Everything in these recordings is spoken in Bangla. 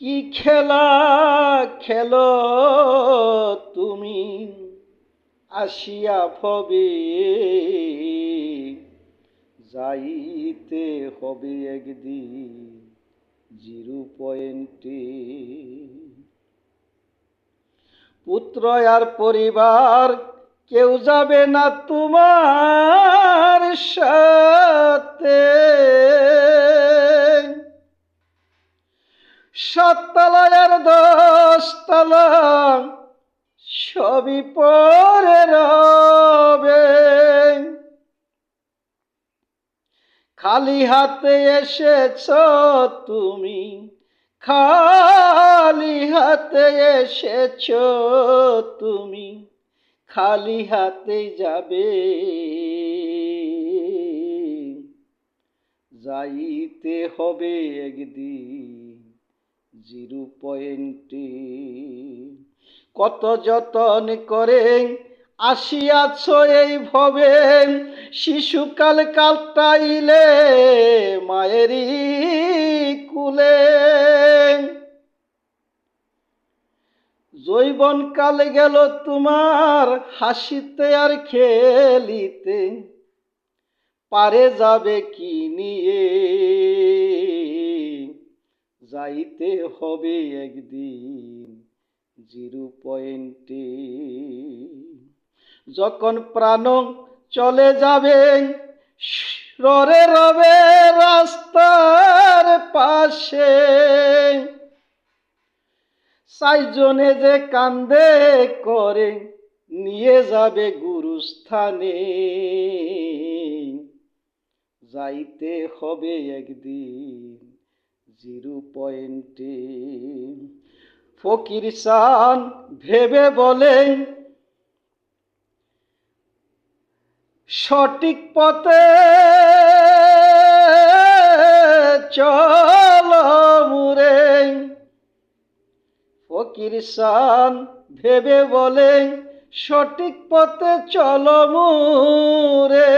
কি খেলা খেলো তুমি? আসিয়া ভবে, যাইতে হবে একদিন জিরো পয়েন্টে। পুত্র আর পরিবার, কেউ যাবে না তোমার সাথে। সাততলা আর দশতলা, সবই পরে রবে। খালি হাতে এসেছ তুমি, খালি হাতে এসেছ তুমি, খালি হাতে যাবে। যাইতে হবে একদিন। জিরো পয়েন্টে কত যতন করে আসিয়াছ এই ভবে, শিশুকাল কালটাইলে মায়েরই কুলে। জৈবন কালে গেল তোমার হাসিতে আর খেলিতে, পারে যাবে কি নিয়ে? যাইতে হবে একদিন জিরো পয়েন্টে। যখন প্রাণ চলে যাবে, ররে রবে রাস্তার পাশে। সাইজনে যে কান্দে করে নিয়ে যাবে গুরুস্থানে। যাইতে হবে একদিন জিরো পয়েন্টে। ফকির সান ভেবে বলেন সঠিক পথে চল মুরে ফকির সান ভেবে বলেন সঠিক পথে চল মুরে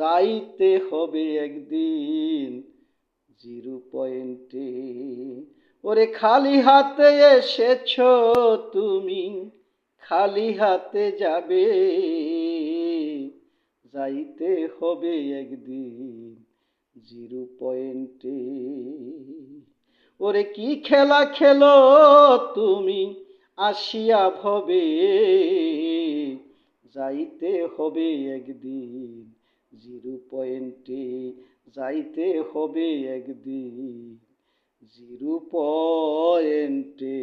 যাইতে হবে একদিন। জিরো পয়েন্টে, ওরে খালি হাতে এসেছ তুমি, খালি হাতে যাবে। যাইতে হবে একদিন জিরো পয়েন্টে। ওরে কি খেলা খেলো তুমি, আসিয়া ভবে। যাইতে হবে একদিন জিরো পয়েন্টে যাইতে হবে একদিন। জিরো পয়েন্টে